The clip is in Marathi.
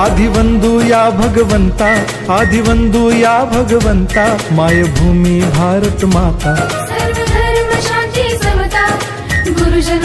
आदिवंदू या भगवंता आदिवंदू या भगवंता मायभूमी भारत माता। सर्व धर्म शांती समता गुरुजन